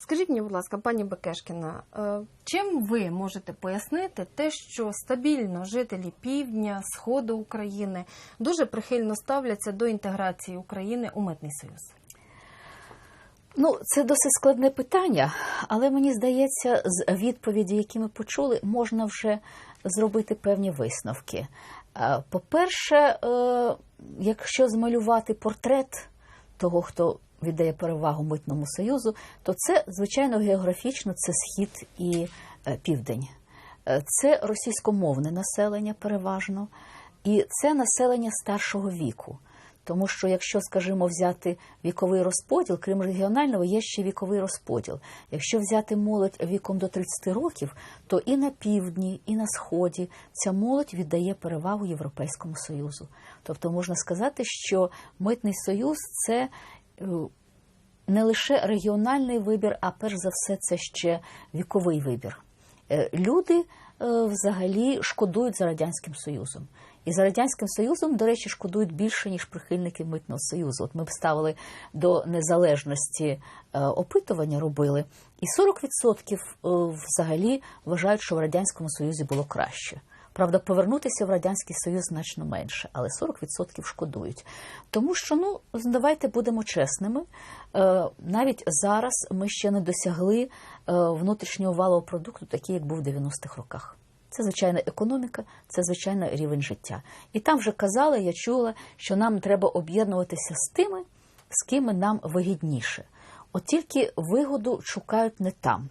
Скажіть мені, будь ласка, пані Бекешкіна, е, чим ви можете пояснити те, що стабільно жителі півдня, сходу України дуже прихильно ставляться до інтеграції України у митний союз? Ну, це досить складне питання, але мені здається, з відповіді, які ми почули, можна вже зробити певні висновки. Е, По-перше, е, якщо змалювати портрет того, хто віддає перевагу митному союзу, то це, звичайно, географічно це схід і е, південь. Е, Це російськомовне населення переважно, і це населення старшого віку. Тому що якщо, скажімо, взяти віковий розподіл, крім регіонального, є ще віковий розподіл. Якщо взяти молодь віком до 30 років, то і на півдні, і на сході ця молодь віддає перевагу Європейському Союзу. Тобто можна сказати, що митний союз це не лише регіональний вибір, а перш за все це ще віковий вибір. Е, Люди е, взагалі шкодують за радянським союзом. І за радянським союзом, до речі, шкодують більше ніж прихильники митного союзу. От ми б ставили до незалежності е, опитування, робили, і 40% е, взагалі вважають, що в радянському союзі було краще. Правда, повернутися в радянський союз значно менше, але 40% шкодують. Тому що ну давайте будемо чесними. е, Навіть зараз ми ще не досягли е, внутрішнього валового продукту, такий, як був в 90-х роках. Це звичайна економіка, це звичайно рівень життя. І там вже казали, я чула, що нам треба об'єднуватися з тими, з ким нам вигідніше. От тільки вигоду шукають не там.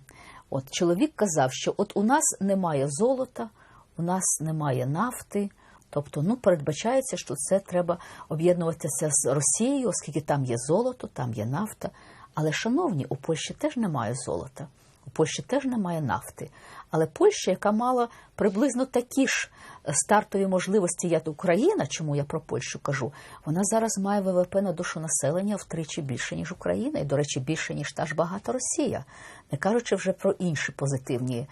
От чоловік казав, що от у нас немає золота, у нас немає нафти. Тобто, ну передбачається, що це треба об'єднуватися з Росією, оскільки там є золото, там є нафта. Але, шановні, у Польщі теж немає золота, у Польщі теж немає нафти. Але Польща, яка мала приблизно такі ж стартові можливості, як Україна, чому я про Польщу кажу, вона зараз має ВВП на душу населення втричі більше, ніж Україна, і, до речі, більше, ніж та ж багата Росія, не кажучи вже про інші позитивні е,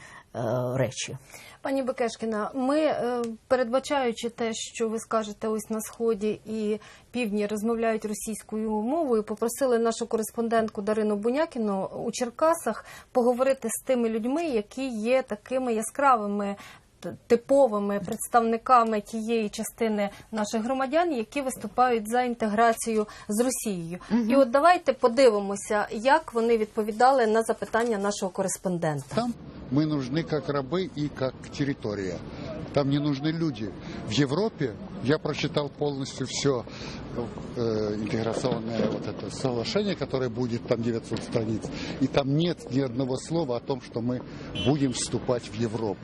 речі. Пані Бекешкіна, ми, е, передбачаючи те, що ви скажете ось на сході і півдні розмовляють російською мовою, попросили нашу кореспондентку Дарину Бунякіну у Черкасах поговорити з тими людьми, які є такими яскравими. т- Типовими представниками тієї частини наших громадян, які виступають за інтеграцію з Росією, і от давайте подивимося, як вони відповідали на запитання нашого кореспондента. Там мы нужны как рабы и как территория. Там не нужны люди. В Европе я прочитал полностью все э, интеграционное вот это соглашение, которое будет там 900 страниц. И там нет ни одного слова о том, что мы будем вступать в Европу.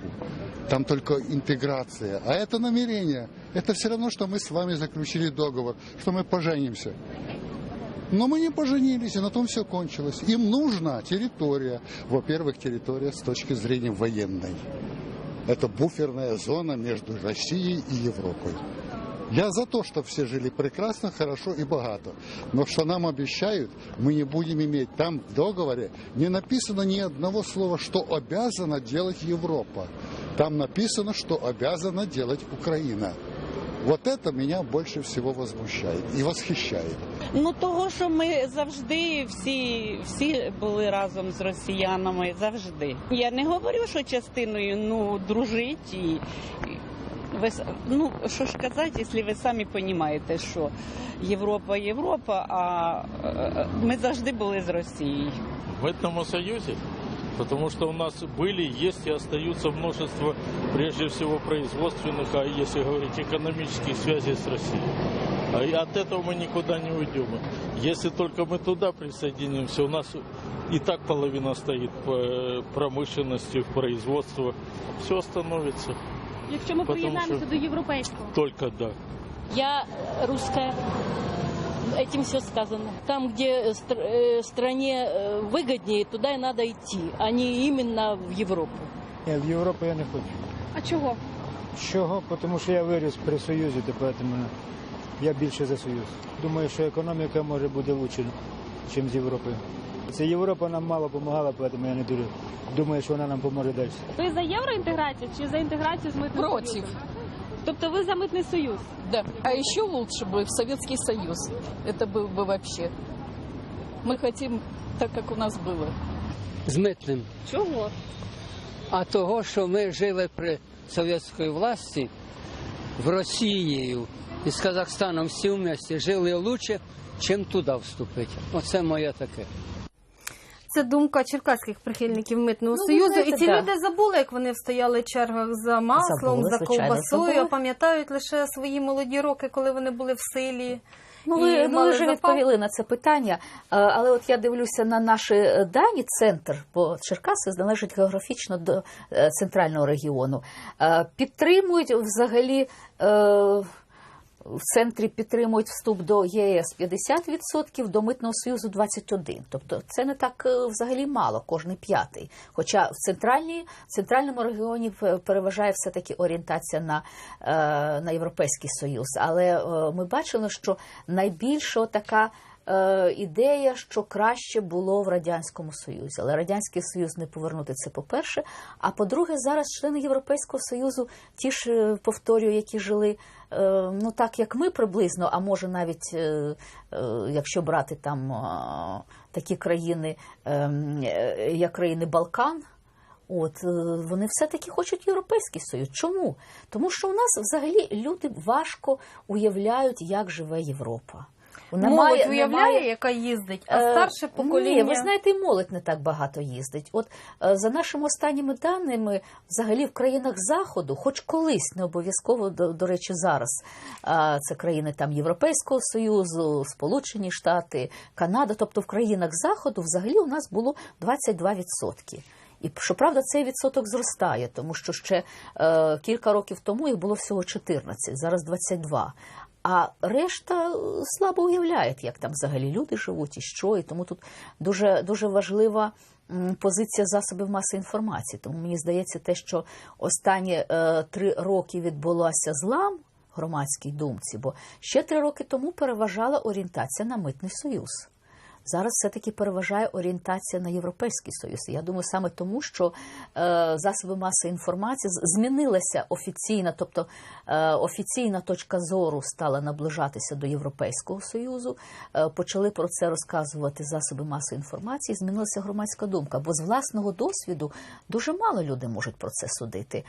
Там только интеграция. А это намерение. Это все равно, что мы с вами заключили договор, что мы поженимся. Но мы не поженились, и на том все кончилось. Им нужна территория. Во-первых, территория с точки зрения военной. Это буферная зона между Россией и Европой. Я за то, чтобы все жили прекрасно, хорошо и богато. Но что нам обещают, мы не будем иметь. Там в договоре не написано ни одного слова, что обязана делать Европа. Там написано, что обязана делать Украина. Вот это меня больше всего возмущает и восхищает. Ну того, що ми завжди всі, всі були разом з росіянами, завжди. Я не говорю, що частиною ну дружить і. і Ви, с- ну, що ж казати, якщо ви самі розумієте, що Європа Європа, а е, ми завжди були з Росією. в мытному союзе, потому что у нас были, есть и остаются множество, прежде всего, производственных, а если говорить экономических связей с Россией. А и от этого мы никуда не уйдем. Если только мы туда присоединимся, у нас и так половина стоит по э, промышленности, в производство. Все остановится. Якщо ми Потому приєднаємося що- до європейського. Только да. Я русская. Этим все сказано. Там, где э, стр- э, стране э, выгоднее, туда и надо идти, а не именно в Европу. Ні, в Європу я не хочу. А чого? Чого? Тому що я виріс при Союзі, то тому я більше за Союз. Думаю, що економіка може бути краще, ніж з Європою. Це Європа нам мало допомагала, тому я не дуже думаю, що вона нам поможе далі. Ви за євроінтеграцію чи за інтеграцію з митним Против. союзом? Тобто ви за митний союз? Да. А еще лучше бы в Советский Союз. Это был бы вообще. Мы хотим так, как у нас было. з митним. Чого? А того, що ми жили при совєтській власті в Росії і з Казахстаном всі вместе жили краще, чим туди вступити. Оце моє таке. Це думка черкаських прихильників митного Ну, союзу. знаєте, і ці да. люди забули, як вони стояли в чергах за маслом, Забули, за ковбасою, забули. а пам'ятають лише свої молоді роки, коли вони були в силі. Ну, ви, ну, ви вже запал. відповіли на це питання, Е, але от я дивлюся на наші е, дані, центр, бо Черкаси належить географічно до е, центрального регіону. Е, Підтримують взагалі. Е, В центрі підтримують вступ до ЄС 50%, до Митного Союзу 21%. Тобто це не так е, взагалі мало, кожний п'ятий. Хоча в центральній, в центральному регіоні п- переважає все-таки орієнтація на, е, на Європейський Союз. Але е, ми бачили, що найбільша така е, ідея, що краще було в Радянському Союзі. Але Радянський Союз не повернути це по-перше. А по-друге, зараз члени Європейського Союзу, ті ж е, повторюю, які жили е, ну так як ми приблизно, а може навіть е, якщо брати там такі країни, як країни Балкан. От вони все-таки хочуть Європейський Союз. Чому? Тому що у нас взагалі люди важко уявляють, як живе Європа. Вона Молодь уявляє, немає- яка їздить, а Е, старше покоління. Ні, ви знаєте, і молодь не так багато їздить. От е, за нашими останніми даними, взагалі в країнах Заходу, хоч колись не обов'язково, до, до речі, зараз це країни там Європейського Союзу, Сполучені Штати, Канада, тобто в країнах Заходу взагалі у нас було 22%. І щоправда, цей відсоток зростає, тому що ще е, кілька років тому їх було всього 14, зараз 22. А решта е, слабо уявляють, як там взагалі люди живуть і що. І тому тут дуже, дуже важлива позиція засобів маси інформації. Тому мені здається, те, що останні е, три роки відбулося злам громадській думці, бо ще три роки тому переважала орієнтація на митний союз. Зараз все-таки переважає орієнтація на Європейський Союз. Я думаю, саме тому, що е, засоби масової інформації змінилася офіційна, тобто е, офіційна точка зору стала наближатися до Європейського Союзу. Е, почали про це розказувати засоби масової інформації. Змінилася громадська думка, бо з власного досвіду дуже мало людей можуть про це судити.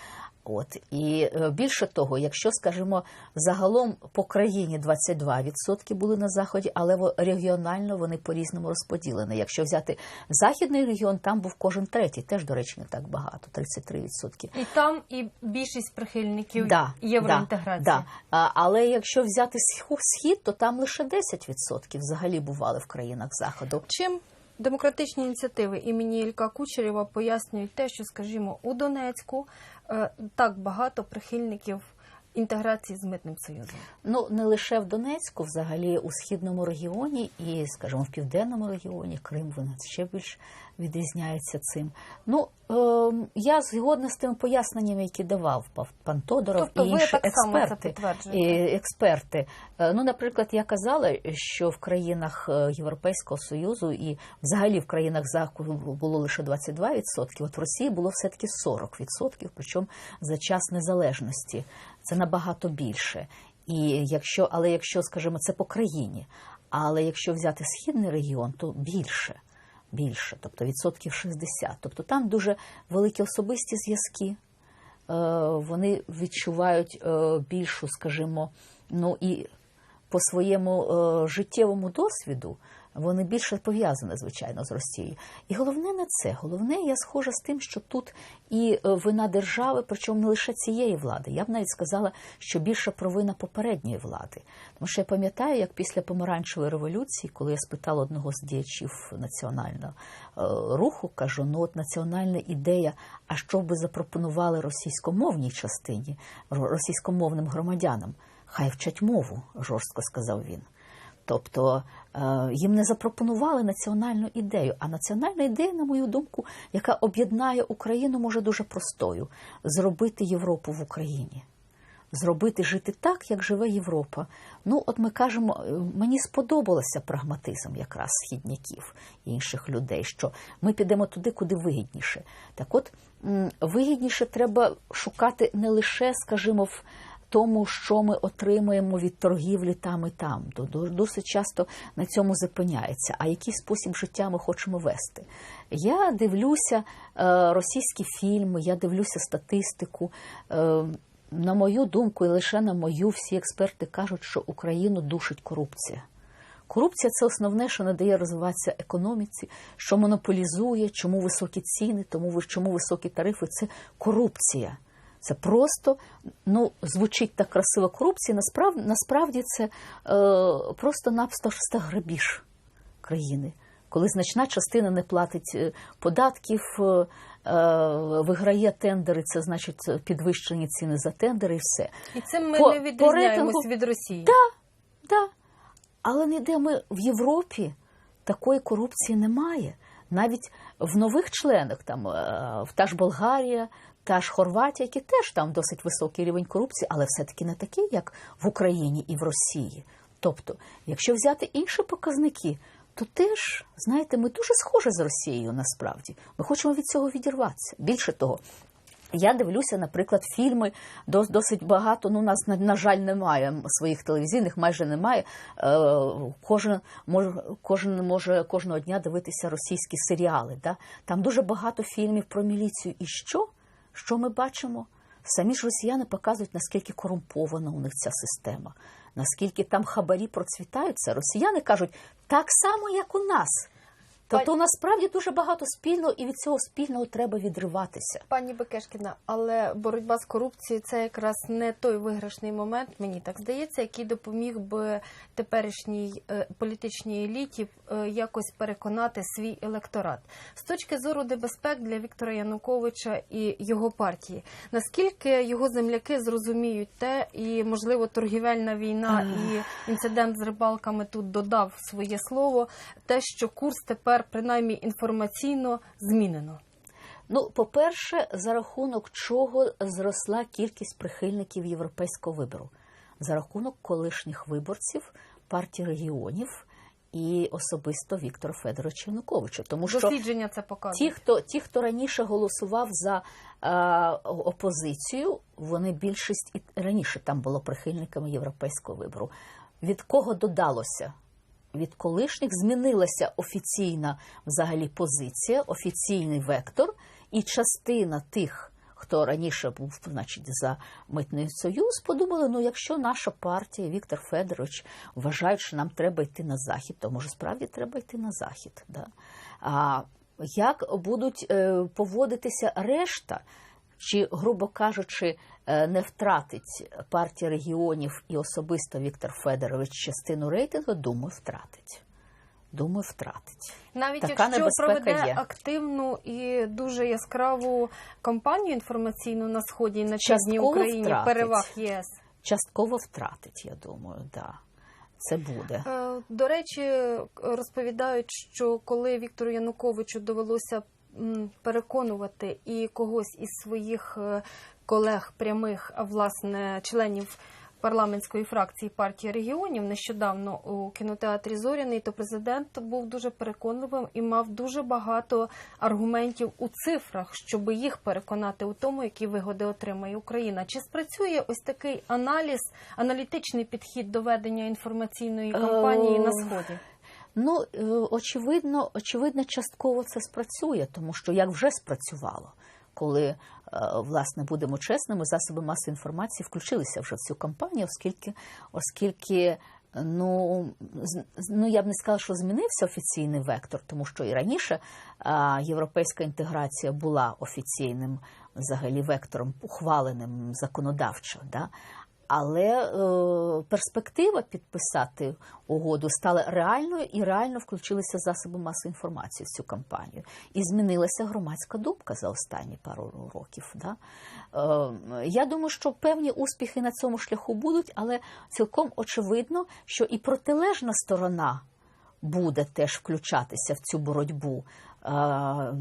От і е, більше того, якщо скажімо, загалом по країні 22% були на заході, але регіонально вони по-різному розподілені. Якщо взяти західний регіон, там був кожен третій, теж до речі, не так багато 33%. І там і більшість прихильників Да, євроінтеграції. Да, да. Але якщо взяти схід, то там лише 10% взагалі бували в країнах заходу. Чим демократичні ініціативи імені Ілька Кучерєва пояснюють те, що, скажімо, у Донецьку е, так багато прихильників інтеграції з митним союзом? Ну не лише в Донецьку, взагалі у східному регіоні і, скажімо, в південному регіоні Крим вона ще більш відрізняється цим. Ну е, я згодна з тими поясненнями, які давав пан Тодоров Тобто і інші експерти. експерти. Е, Ну, наприклад, я казала, що в країнах е, Європейського Союзу і взагалі в країнах Заходу було лише 22%, от в Росії було все-таки 40%, причому за час незалежності. Це набагато більше. І якщо, але якщо, скажімо, це по країні, але якщо взяти східний регіон, то більше. Більше, тобто відсотків 60. Тобто там дуже великі особисті зв'язки. Е, Вони відчувають е, більшу, скажімо, ну і по своєму е, життєвому досвіду вони більше пов'язані, звичайно, з Росією. І головне не це. Головне, я схожа з тим, що тут і е, вина держави, причому не лише цієї влади. Я б навіть сказала, що більше провина попередньої влади. Тому що я пам'ятаю, як після помаранчевої революції, коли я спитала одного з діячів національного е, руху, кажу: ну от національна ідея, а що б ви запропонували російськомовній частині, ро- російськомовним громадянам? Хай вчать мову, жорстко сказав він. Тобто е, їм не запропонували національну ідею. А національна ідея, на мою думку, яка об'єднає Україну, може дуже простою: зробити Європу в Україні. Зробити жити так, як живе Європа. Ну, от ми кажемо, е, мені сподобалося прагматизм якраз східняків і інших людей, що ми підемо туди, куди вигідніше. Так от вигідніше треба шукати не лише, скажімо, в тому, що ми отримуємо від торгівлі там і там. Досить часто на цьому зупиняється. А який спосіб життя ми хочемо вести? Я дивлюся е, російські фільми, я дивлюся статистику. Е, на мою думку, і лише на мою, всі експерти кажуть, що Україну душить корупція. Корупція це основне, що не дає розвиватися економіці, що монополізує, чому високі ціни, тому чому високі тарифи. Це корупція. Це просто ну звучить так красиво корупція. Насправді, насправді це е, просто-напросто грабіж країни, коли значна частина не платить е, податків, е, е, виграє тендери, це значить підвищені ціни за тендери і все. І цим ми По- не відрізняємось від Росії. Да. Але ніде ми в Європі такої корупції немає. Навіть в нових членах, там е, та ж Болгарія, та ж Хорватія, які теж там досить високий рівень корупції, але все-таки не такий, як в Україні і в Росії. Тобто, якщо взяти інші показники, то теж, знаєте, ми дуже схожі з Росією насправді. Ми хочемо від цього відірватися. Більше того, я дивлюся, наприклад, фільми досить багато. Ну, у нас на, жаль немає своїх телевізійних, майже немає. Е, кожен може кожен може кожного дня дивитися російські серіали. Да? Там дуже багато фільмів про міліцію. І що? Що ми бачимо? Самі ж росіяни показують, наскільки корумпована у них ця система, наскільки там хабарі процвітаються. Росіяни кажуть так само, як у нас. Тобто, насправді дуже багато спільного, і від цього спільного треба відриватися. Пані Бекешкіна, але боротьба з корупцією це якраз не той виграшний момент, мені так здається, який допоміг би теперішній е, політичній еліті е, якось переконати свій електорат. З точки зору небезпек для Віктора Януковича і його партії, наскільки його земляки зрозуміють те, і можливо торгівельна війна і інцидент з рибалками тут додав своє слово, те, що курс тепер принаймні інформаційно змінено. Ну, по-перше, за рахунок чого зросла кількість прихильників європейського вибору? За рахунок колишніх виборців партії регіонів і особисто Віктора Федоровича Януковича. Тому що Дослідження це показує. ті, хто, ті, хто раніше голосував за е, опозицію, вони більшість і раніше там було прихильниками європейського вибору. Від кого додалося? Від колишніх змінилася офіційна взагалі позиція, офіційний вектор, і частина тих, хто раніше був, значить, за митний союз, подумали: ну, якщо наша партія, Віктор Федорович, вважають, що нам треба йти на захід, то може справді треба йти на захід. Да? А як будуть е, поводитися решта? Чи, грубо кажучи, не втратить партія регіонів і особисто Віктор Федорович частину рейтингу, думаю, втратить. Думаю, втратить. Навіть Така якщо проведе є. активну і дуже яскраву кампанію інформаційну на сході і на півдні України втратить. переваг ЄС. Частково втратить, я думаю, да. Це буде. Е, До речі, розповідають, що коли Віктору Януковичу довелося переконувати і когось із своїх е, колег прямих, а власне членів парламентської фракції партії регіонів нещодавно у кінотеатрі Зоряний, то президент був дуже переконливим і мав дуже багато аргументів у цифрах, щоб їх переконати у тому, які вигоди отримає Україна. Чи спрацює ось такий аналіз, аналітичний підхід до ведення інформаційної кампанії на сході? Ну, е, очевидно, очевидно, частково це спрацює, тому що як вже спрацювало, коли е, власне будемо чесними, засоби масової інформації включилися вже в цю кампанію, оскільки, оскільки ну, ну я б не сказала, що змінився офіційний вектор, тому що і раніше а, європейська інтеграція була офіційним взагалі вектором, ухваленим законодавчо. Да? Але е, перспектива підписати угоду стала реальною і реально включилися засоби масової інформації в цю кампанію. І змінилася громадська думка за останні пару років. Да? Е, я думаю, що певні успіхи на цьому шляху будуть, але цілком очевидно, що і протилежна сторона буде теж включатися в цю боротьбу. Е,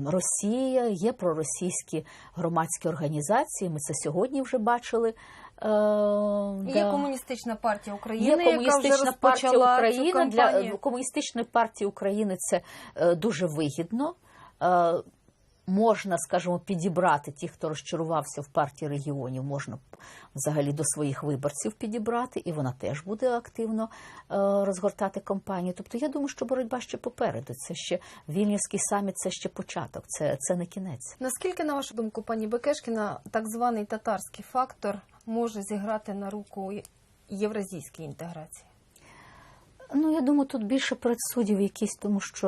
Росія є проросійські громадські організації. Ми це сьогодні вже бачили. Е, Є да. комуністична партія України, Є яка вже комуністична партія України для комуністичної партії України це е, дуже вигідно. Можна, скажімо, підібрати ті, хто розчарувався в партії регіонів, можна взагалі до своїх виборців підібрати, і вона теж буде активно е, розгортати кампанію. Тобто я думаю, що боротьба ще попереду. Це ще Вільнюський саміт, це ще початок, це, це не кінець. Наскільки, на вашу думку, пані Бекешкіна, так званий татарський фактор може зіграти на руку євразійській інтеграції? Ну, я думаю, тут більше предсудів якісь, тому що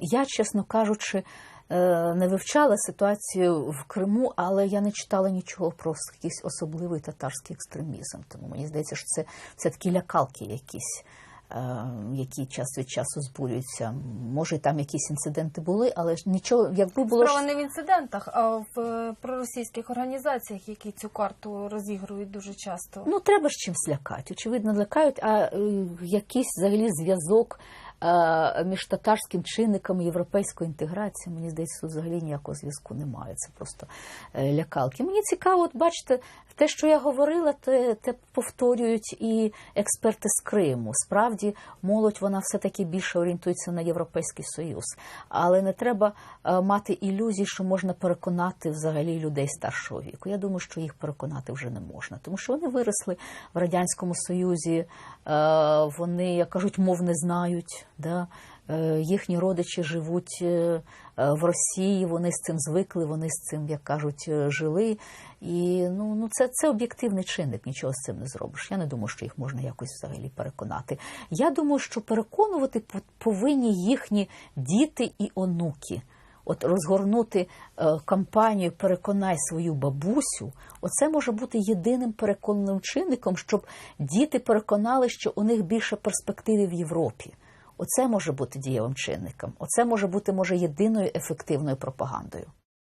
я, чесно кажучи, не вивчала ситуацію в Криму, але я не читала нічого про якийсь особливий татарський екстремізм. Тому мені здається, що це все такі лякалки якісь. е, Які час від часу збурюються. Може, там якісь інциденти були, але ж нічого, якби було Справа не в інцидентах, а в е, проросійських організаціях, які цю карту розігрують дуже часто. Ну, треба ж чимсь лякати. Очевидно, лякають, а е, якийсь взагалі зв'язок е, між татарським чинником європейської інтеграції, мені здається, тут взагалі ніякого зв'язку немає. Це просто е, лякалки. Мені цікаво, от бачите, те, що я говорила, те, те повторюють і експерти з Криму. Справді, молодь вона все-таки більше орієнтується на Європейський Союз. Але не треба е, мати ілюзій, що можна переконати взагалі людей старшого віку. Я думаю, що їх переконати вже не можна, тому що вони виросли в Радянському Союзі, е, вони, як кажуть, мов не знають. Да? Е, Їхні родичі живуть е, е, в Росії, вони з цим звикли, вони з цим, як кажуть, жили. І ну, ну це, це об'єктивний чинник, нічого з цим не зробиш. Я не думаю, що їх можна якось взагалі переконати. Я думаю, що переконувати по- повинні їхні діти і онуки. От розгорнути кампанію Переконай свою бабусю, оце може бути єдиним переконаним чинником, щоб діти переконали, що у них більше перспективи в Європі. Оце може бути дієвим чинником. Оце може бути може єдиною ефективною пропагандою.